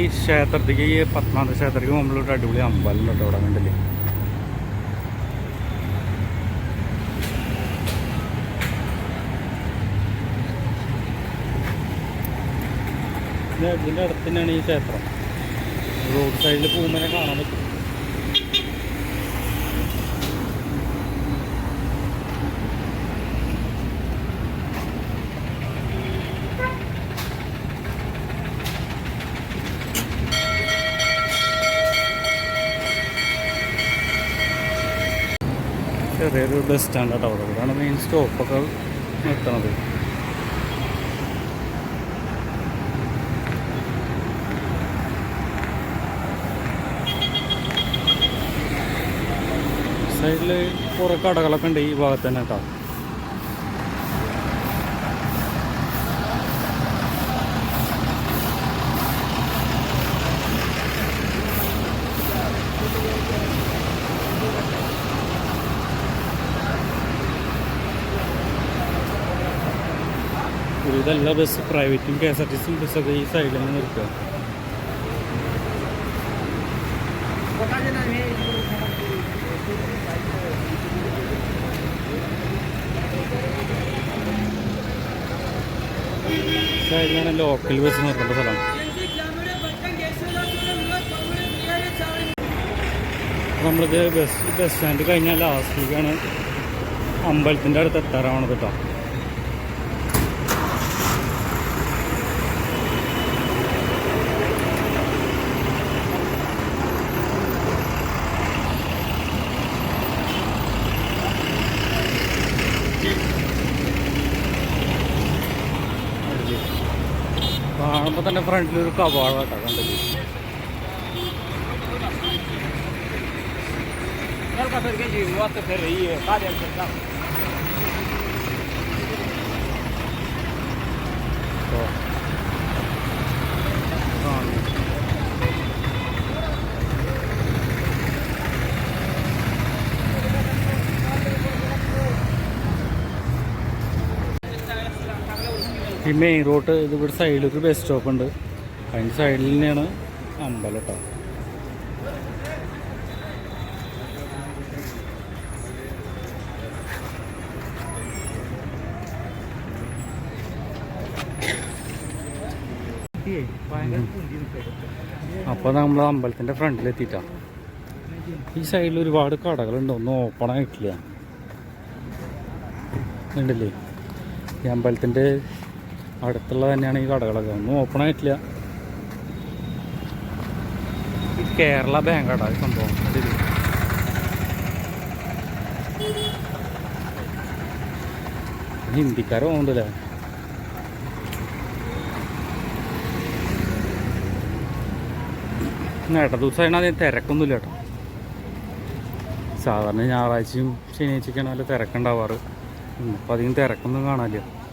ഈ ക്ഷേത്രത്തിലേക്ക് ഈ പത്മനാഭ ക്ഷേത്രത്തിലേക്ക് മുമ്പിലൊരു അടിപൊളി അമ്പലം കേട്ടോ അവിടെ കണ്ടില്ലേ? ഇത് ഇതിന്റെ അടുത്ത് തന്നെയാണ് ഈ ക്ഷേത്രം. റോഡ് സൈഡിൽ പോകുമ്പോൾ കാണാൻ പറ്റും. ചെറിയൊരു ബസ് സ്റ്റാൻഡ് കേട്ടോ അവിടെ. ഇവിടെയാണ് മെയിൻ സ്റ്റോപ്പൊക്കെ നിർത്തണത് സൈഡിൽ കുറേ കടകളൊക്കെ ഉണ്ട് ഈ ഭാഗത്ത് തന്നെ കേട്ടോ. ഇതെല്ലാ ബസ് പ്രൈവറ്റും കെ എസ് ആർ ടി സിയും ബസ്സൊക്കെ ഈ സൈഡിൽ നിന്ന് നിർത്തുക. സൈഡിലാണ് ലോക്കൽ ബസ് നിർത്തേണ്ട സ്ഥലം നമ്മളിത് ബസ് ബസ് സ്റ്റാൻഡ് കഴിഞ്ഞാൽ ലാസ്റ്റിലേക്കാണ് അമ്പലത്തിന്റെ അടുത്ത് എത്താറാവണത് കേട്ടോ കാണുമ്പോൾ തന്നെ ഫ്രണ്ടിൽ ഒരു കവാടം കേട്ടോ കണ്ടില്ലേ ഈ മെയിൻ റോഡ് ഇത് ഇവിടെ സൈഡിൽ ഒരു ബസ് സ്റ്റോപ്പ് ഉണ്ട്. അതിന്റെ സൈഡിൽ തന്നെയാണ് അമ്പലം കേട്ടോ അപ്പോൾ നമ്മൾ അമ്പലത്തിന്റെ ഫ്രണ്ടിൽ എത്തിട്ടാ ഈ സൈഡിൽ ഒരുപാട് കടകളുണ്ട്. ഒന്നും ഓപ്പൺ ആയിട്ടില്ല. ഉണ്ടല്ലേ ഈ അമ്പലത്തിന്റെ അടുത്തുള്ള തന്നെയാണ് ഈ കടകളൊക്കെ. ഒന്നും ഓപ്പൺ ആയിട്ടില്ല. കേരള ബാങ്ക് കട സംഭവം. ഹിന്ദിക്കാർ തോന്നുന്നില്ലേ നേട്ട ദിവസമായിട്ട് അതിന് തിരക്കൊന്നുമില്ല കേട്ടോ സാധാരണ ഞായറാഴ്ചയും ശനിയാഴ്ചയൊക്കെയാണ് നല്ല തിരക്കുണ്ടാവാറ്. ഇപ്പം അധികം തിരക്കൊന്നും കാണാനില്ല.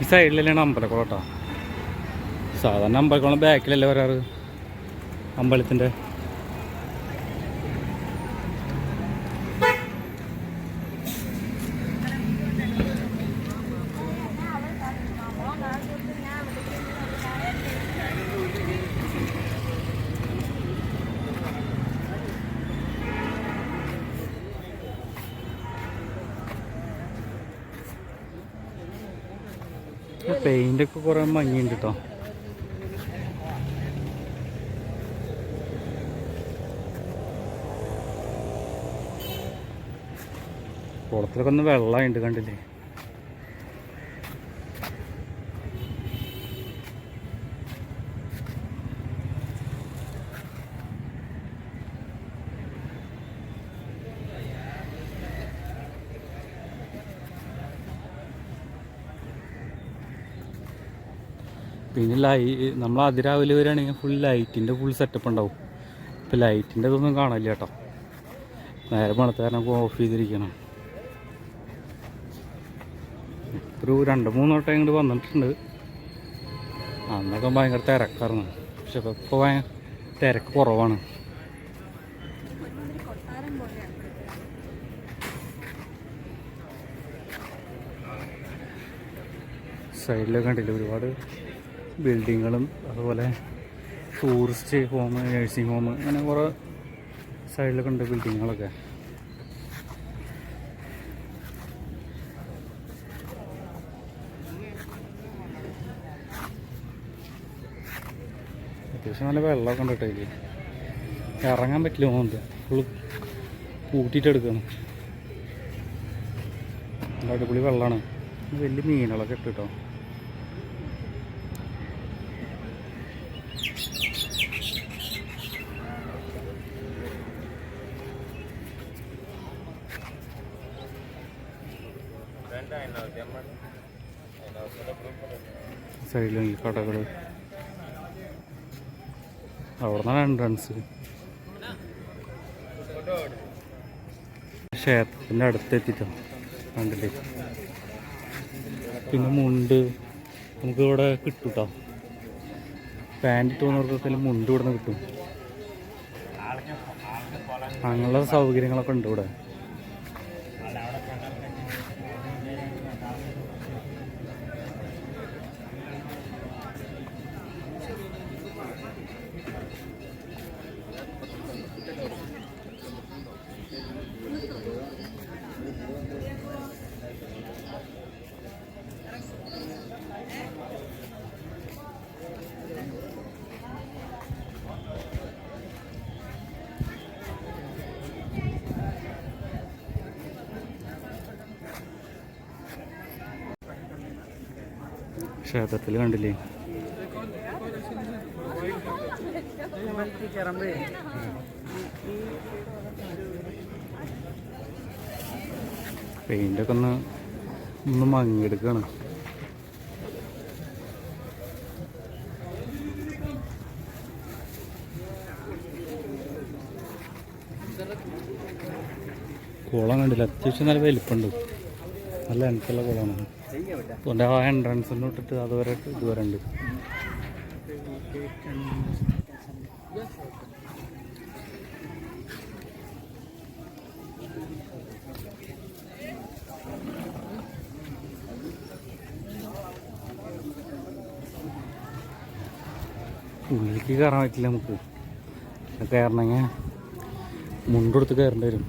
ഈ സൈഡിലല്ലാണ് അമ്പലക്കുളം കേട്ടോ. സാധാരണ അമ്പലക്കുളം ബാക്കിലല്ലേ വരാറ്? അമ്പലത്തിന്റെ പെയിന്റ് ഒക്കെ കുറേ മങ്ങിയുണ്ട് കേട്ടോ കുളത്തിലൊക്കെ ഒന്ന് വെള്ളമായിട്ട് കണ്ടില്ലേ? പിന്നെ ലൈ നമ്മൾ അതിരാവിലെ വരികയാണെങ്കിൽ ഫുൾ ലൈറ്റിന്റെ ഫുൾ സെറ്റപ്പ് ഉണ്ടാവും. ഇപ്പം ലൈറ്റിന്റെ ഇതൊന്നും കാണില്ല കേട്ടോ. നേരെ പണത്തെ കാരണം ഓഫ് ചെയ്തിരിക്കണം ഒരു രണ്ട് മൂന്ന് വട്ടം ഇങ്ങോട്ട് വന്നിട്ടുണ്ട്. അന്നൊക്കെ ഭയങ്കര തിരക്കായിരുന്നു. പക്ഷെ ഇപ്പോൾ ഭയങ്കര തിരക്ക് കുറവാണ്. സൈഡിലൊക്കെ കണ്ടില്ല ഒരുപാട് ബിൽഡിങ്ങുകളും അതുപോലെ ടൂറിസ്റ്റ് ഹോം നേഴ്സിംഗ് ഹോം അങ്ങനെ കുറേ സൈഡിലൊക്കെ ഉണ്ട് ബിൽഡിങ്ങുകളൊക്കെ. അത്യാവശ്യം നല്ല വെള്ളമൊക്കെ ഉണ്ട് കേട്ടോ ഇതിൽ ഇറങ്ങാൻ പറ്റില്ല പോകുന്നത് ഫുള്ള് പൂട്ടിയിട്ട് എടുക്കണം. നല്ല അടിപൊളി വെള്ളമാണ്. വലിയ മീനുകളൊക്കെ ഇട്ട് കേട്ടോ. സൈഡിൽ കടകൾ. അവിടെ നിന്നാണ് എൻട്രൻസ് ക്ഷേത്രത്തിന്റെ അടുത്തെത്തിട്ടോ കണ്ടില്ലേ? പിന്നെ മുണ്ട് നമുക്ക് ഇവിടെ കിട്ടും കേട്ടോ പാന്റ് തോന്നുന്നവർക്കൊക്കെ മുണ്ട് ഇവിടെ നിന്ന് കിട്ടും. അങ്ങനെയുള്ള സൗകര്യങ്ങളൊക്കെ ഉണ്ട് ഇവിടെ. ക്ഷേത്രത്തിൽ കണ്ടില്ലേ? പെയിന്റൊക്കെ ഒന്ന് ഒന്ന് മങ്ങിയെടുക്കണം. കുളം കണ്ടില്ല. അത്യാവശ്യം നല്ല വലിപ്പമുണ്ട്. നല്ല എനിക്കുള്ള കുളമാണ്. അതുകൊണ്ട് ആ എൻട്രൻസ് ഇട്ടിട്ട് അതുവരെ ഇതുവരെ ഉണ്ട്. ഉള്ളിലേക്ക് കയറാൻ പറ്റില്ല നമുക്ക്. കയറണമെങ്കിൽ മുണ്ടെടുത്ത് കയറേണ്ടി വരും.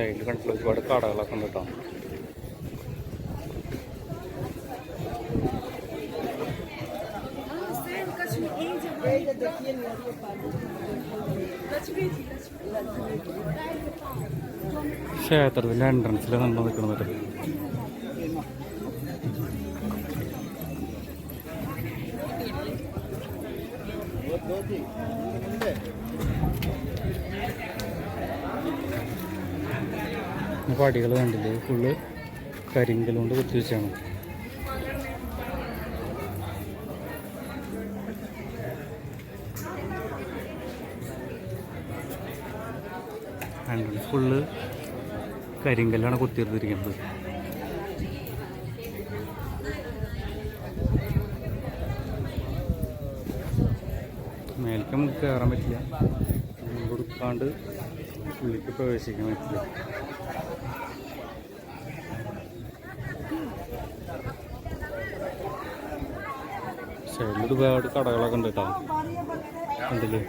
സൈഡിൽ കണ്ടിട്ടുള്ള ഒരുപാട് കടകളൊക്കെ ഉണ്ട് കേട്ടോ ക്ഷേത്രത്തിന്റെ എൻട്രൻസിൽ നമ്മൾ നിൽക്കുന്നത് പടികൾ കണ്ടില്ലേ? ഫുള്ള് കരിങ്കൽ കൊണ്ട് കുത്തിവെച്ചാണ് ഫുള്ള് കരിങ്കല്ലാണ് കുത്തിയെടുത്തിരിക്കുന്നത്. മേലേക്ക് നമുക്ക് കയറാൻ പറ്റില്ല. കൊടുക്കാണ്ട് ഉള്ളിലേക്ക് പ്രവേശിക്കാൻ പറ്റില്ല സൈഡിൽ ഒരുപാട് കടകളൊക്കെ ഉണ്ട് കേട്ടോ കണ്ടില്ലേ?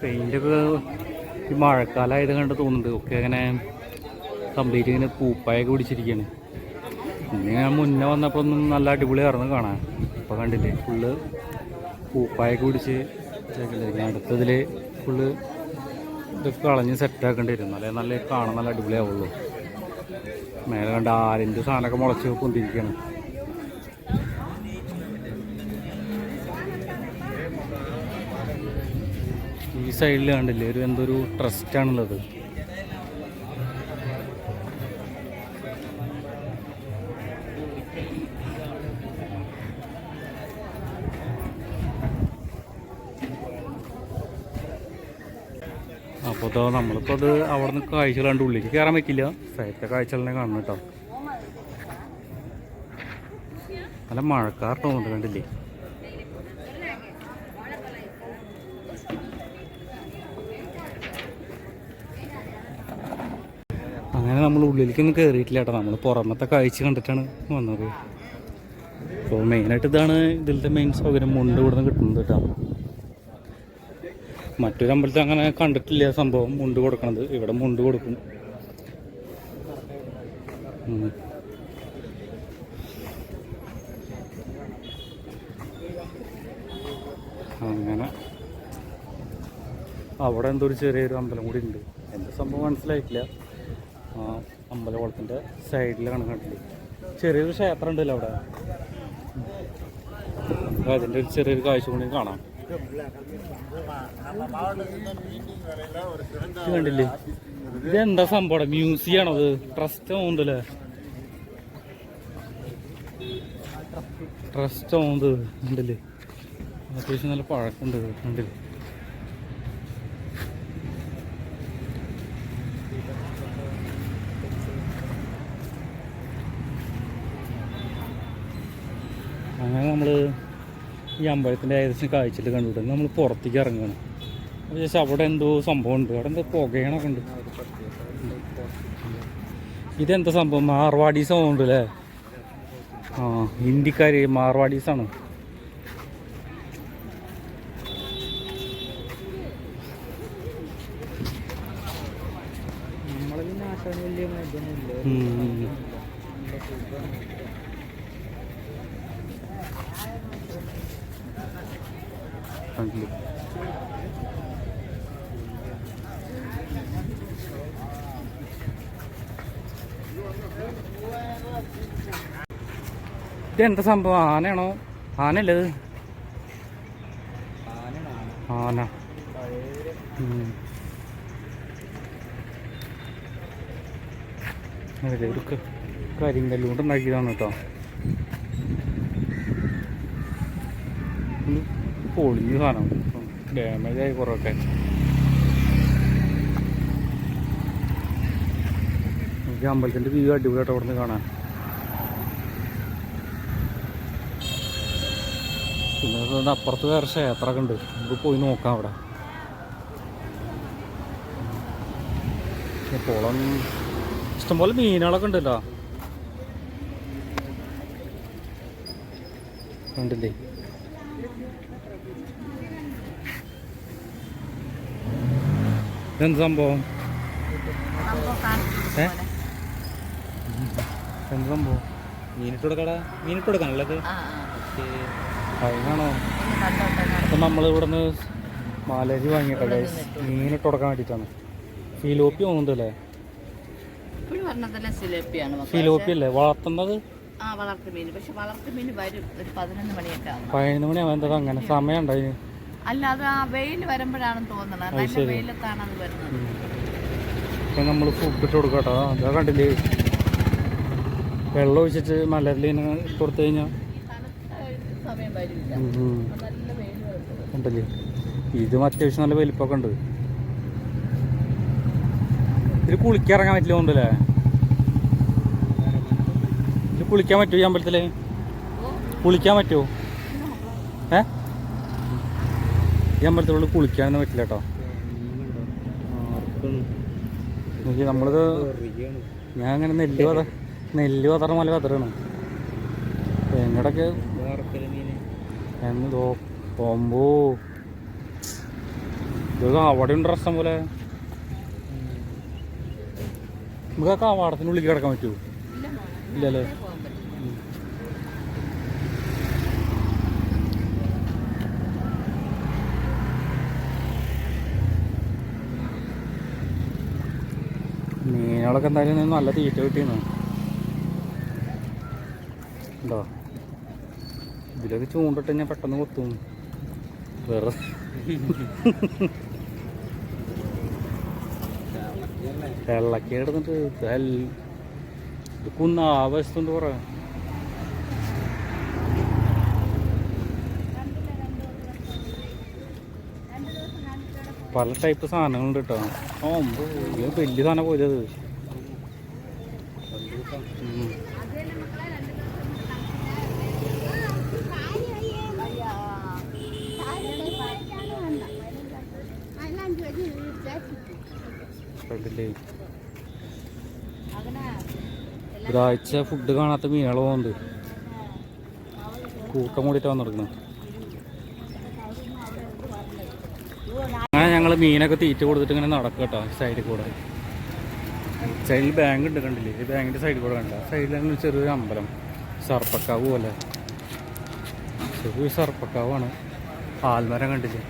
പെയിന്റൊക്കെ ഈ മഴക്കാലമായത് കണ്ട് തോന്നുന്നുണ്ട്. ഒക്കെ അങ്ങനെ കംപ്ലീറ്റ് ഇങ്ങനെ പൂപ്പായൊക്കെ പിടിച്ചിരിക്കുകയാണ് പിന്നെ ഞാൻ മുന്നേ വന്നപ്പോൾ ഒന്നും നല്ല അടിപൊളിയായിരുന്നു കാണാൻ. ഇപ്പോൾ കണ്ടില്ലേ? ഫുള്ള് പൂപ്പായൊക്കെ പിടിച്ച് ഞാൻ അടുത്തതിൽ ഫുള്ള് ഇതൊക്കെ കളഞ്ഞ് സെറ്റാക്കേണ്ടി വരും. എന്നാലേ നല്ല കാണാൻ നല്ല അടിപൊളിയാവുള്ളൂ. മേലെ കണ്ട ആലിന്റെ സാധനമൊക്കെ മുളച്ച് കൊണ്ടിരിക്കുകയാണ് ഈ സൈഡിൽ കണ്ടില്ലേ ഒരു എന്തൊരു ട്രസ്റ്റ് അപ്പോൾ ഇതാ നമ്മളിപ്പോൾ അത് അവിടെ നിന്ന് കാഴ്ചകൾ കണ്ട് ഉള്ളിലേക്ക് കയറാൻ പറ്റില്ല സൈഡത്തെ കാഴ്ചകളെ കാണണം കേട്ടോ. നല്ല മഴക്കാർ തോന്നുന്നുണ്ട് കണ്ടില്ലേ? അങ്ങനെ നമ്മൾ ഉള്ളിലേക്കൊന്നും കയറിയിട്ടില്ല കേട്ടോ. നമ്മൾ പുറമത്തെ കാഴ്ച കണ്ടിട്ടാണ് വന്നത്. അപ്പോൾ മെയിനായിട്ട് ഇതാണ് ഇതിലത്തെ മെയിൻ സൗകര്യം. മുണ്ട് ഇവിടുന്ന് കിട്ടുന്നത് കേട്ടോ. മറ്റൊരു അമ്പലത്തിൽ അങ്ങനെ കണ്ടിട്ടില്ല സംഭവം മുണ്ട് കൊടുക്കണത്. ഇവിടെ മുണ്ട് കൊടുക്കും. അങ്ങനെ. അവിടെ എന്തോ ഒരു ചെറിയൊരു അമ്പലം കൂടി ഉണ്ട്. എന്താ സംഭവം മനസ്സിലായിട്ടില്ല. അമ്പലകുളത്തിന്റെ സൈഡിലാണ് കണ്ടില്ലേ ചെറിയൊരു ക്ഷേത്രം ഉണ്ടല്ലോ അവിടെ. അതിന്റെ ഒരു ചെറിയൊരു കാഴ്ച കൂടി കാണാം. കണ്ടില്ലേ? ഇതെന്താ സംഭവം? മ്യൂസിയം ആണോ അത് ട്രസ്റ്റ് ഓന്തല്ലേ ട്രസ്റ്റ് ഓന്ത് ഉണ്ടല്ലേ അത്യാവശ്യം നല്ല പഴക്കമുണ്ട്. കണ്ടില്ലേ? അങ്ങനെ നമ്മൾ ഈ അമ്പലത്തിന്റെ ഏകദേശം കാഴ്ചയിൽ കണ്ടിട്ട് നമ്മൾ പുറത്തേക്ക് ഇറങ്ങുകയാണ്. അപ്പോൾ ചേച്ചി അവിടെ എന്തോ സംഭവം ഉണ്ട് അവിടെ എന്തോ പുകയണൊക്കെ ഉണ്ട്. ഇതെന്താ സംഭവം? മാർവാടീസ് ഉണ്ട് അല്ലേ? ആ ഹിന്ദിക്കാർ മാർവാടീസാണ് നമ്മളെ പിന്നെ ആശാൻ വലിയ കണ്ടില്ലേ ഇതെന്താ സംഭവം? ആനയാണോ? ആനയല്ലേ ഇത്? ആന. ഒരു ക- കരിങ്കല്ലുകൊണ്ട് ഉണ്ടാക്കിയതാണ് കേട്ടോ. പൊളിഞ്ഞ സാധനം. ഡാമേജ് ആയി കുറവൊക്കെ. എനിക്ക് അമ്പലത്തിന്റെ വ്യൂ അടിപൊളിയായിട്ട് അവിടെ നിന്ന് കാണാൻ. പിന്നെ അപ്പുറത്ത് വേറെ ക്ഷേത്രമൊക്കെ ഉണ്ട്. നമുക്ക് പോയി നോക്കാം അവിടെ. കുളം ഇഷ്ടംപോലെ മീനുകളൊക്കെ ഉണ്ടല്ലോ. കണ്ടില്ലേ? ഇതെന്ത് സംഭവം? ഏ? എന്ത് സംഭവം? മീനിട്ട് കൊടുക്കടാ മീനിട്ട് കൊടുക്കാനല്ലത് അതിനാണോ അപ്പൊ നമ്മൾ ഇവിടുന്ന് മാലരി വാങ്ങിയിട്ടോ guys. മീനിട്ട് കൊടുക്കാൻ വേണ്ടിയിട്ടാണ്. ഫിലോപ്പി തോന്നുന്നുണ്ടല്ലേ. ഫിലോപ്പി അല്ലേ? വളർത്തുന്നത്? പതിനൊന്ന് മണിയാവും. എന്താ അങ്ങനെ? സമയം ഉണ്ടോ അതിന് അല്ല അത് ആ വെയിൽ വരുമ്പോഴാണ് തോന്നുന്നത്. നല്ല. വെയിലത്താണ് അത് വരുന്നത്. ഇപ്പം നമ്മൾ ഫുഡ് ഇട്ട് കൊടുക്കട്ടോ കേട്ടോ അതാ കണ്ടില്ലേ? വെള്ളം ഒഴിച്ചിട്ട് മലരിലിന് ഇട്ട് കൊടുത്തു കഴിഞ്ഞാൽ ഉണ്ടല്ലേ ഇതും അത്യാവശ്യം നല്ല വലിപ്പമൊക്കെ ഉണ്ട്. ഇതിൽ കുളിക്കിറങ്ങാൻ പറ്റില്ല കൊണ്ടല്ലേ ഇത് കുളിക്കാൻ പറ്റുമോ ഈ അമ്പലത്തിൽ? കുളിക്കാൻ പറ്റുമോ ഏ ഈ അമ്പലത്തിലുള്ള കുളിക്കാനൊന്നും പറ്റില്ല കേട്ടോ നോക്കി നമ്മളിത് ഞാൻ അങ്ങനെ നെല്ല് വത നെല്ല് വതറ മല വതറാണ്. എങ്ങടൊക്കെ? എന്തോ പോമ്പോ? ഇത് അവിടെ ഉണ്ട് രസം പോലെ. നമുക്ക് ആ കവാടത്തിനുള്ളിൽ കിടക്കാൻ പറ്റുമോ ഇല്ല ഇല്ലല്ലേ പോകാൻ പറ്റും മീനുകളൊക്കെ എന്തായാലും നല്ല തീറ്റ കിട്ടിയെന്ന്. ഉണ്ടോ? ഇതിലൊക്കെ ചൂണ്ടിട്ട് ഞാൻ പെട്ടെന്ന് കൊത്തും. വേറെ വെള്ളക്കി എടുത്തിട്ട് കുന്ന ആവശ്യത്തുണ്ട് കുറേ പല ടൈപ്പ് സാധനങ്ങളുണ്ട് കേട്ടോ ഓ വലിയ സാധനം പോയത് ഒരാഴ്ച ഫുഡ് കാണാത്ത മീനുകൾ പോകുന്നുണ്ട് കൂട്ടം കൂടിയിട്ട് നടക്കുന്നത് അങ്ങനെ ഞങ്ങൾ മീനൊക്കെ തീറ്റ കൊടുത്തിട്ട് ഇങ്ങനെ നടക്കട്ടോ കേട്ടോ സൈഡിൽ കൂടെ. സൈഡിൽ ബാങ്ക് ഉണ്ട് കണ്ടില്ലേ? ഈ ബാങ്കിന്റെ സൈഡിൽ കൂടെ കണ്ട. സൈഡിലാണ് ചെറിയൊരു അമ്പലം. സർപ്പക്കാവ് പോലെ. ചെറിയ സർപ്പക്കാവാണ്. ആൽമരം കണ്ടില്ലേ?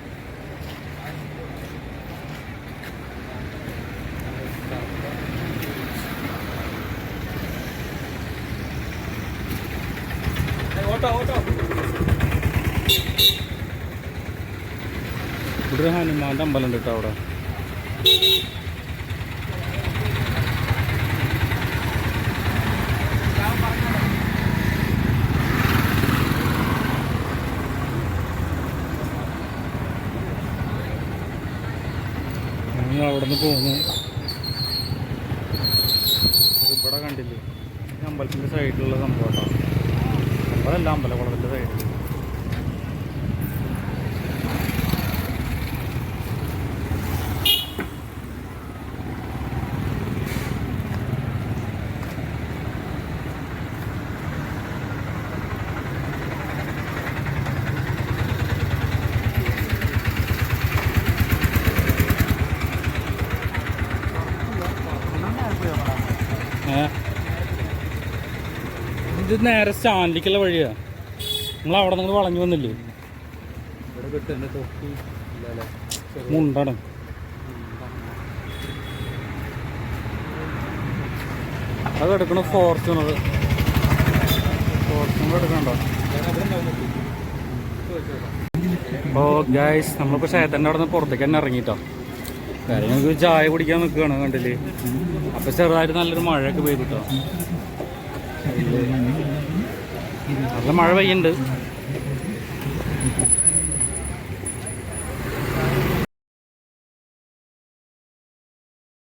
ഇവിടെ ഹനുമാന്റെ അമ്പലം ഉണ്ട് കേട്ടോ അവിടെ. ഞങ്ങൾ അവിടെ നിന്ന് പോന്നു ഇവിടെ കണ്ടില്ലേ? അമ്പലത്തിന്റെ സൈഡിലുള്ള സംഭവം കേട്ടോ അതല്ല സൈഡിൽ ഏ? ഇത് നേരെ സ്റ്റാൻഡിലേക്കുള്ള വഴിയാ. നമ്മൾ അവിടെ നിങ്ങൾ വളഞ്ഞു വന്നില്ലേ? മുണ്ടാണ്. അത് എടുക്കണ ഫോർച്യൂണർ ഫോർച്യൂണർ എടുക്കണ്ടോ? അപ്പോൾ ഗായ്സ് നമ്മളിപ്പോൾ ക്ഷേത്രന്റെ അവിടെ നിന്ന് പുറത്തേക്ക് തന്നെ ഇറങ്ങിട്ടോ. കാര്യം നമുക്ക് ചായ കുടിക്കാൻ നിൽക്കുകയാണ് കണ്ടില്ലേ? അപ്പൊ ചെറുതായിട്ട് നല്ലൊരു മഴയൊക്കെ പെയ്തിട്ടോ നല്ല മഴ പെയ്യുന്നുണ്ട്.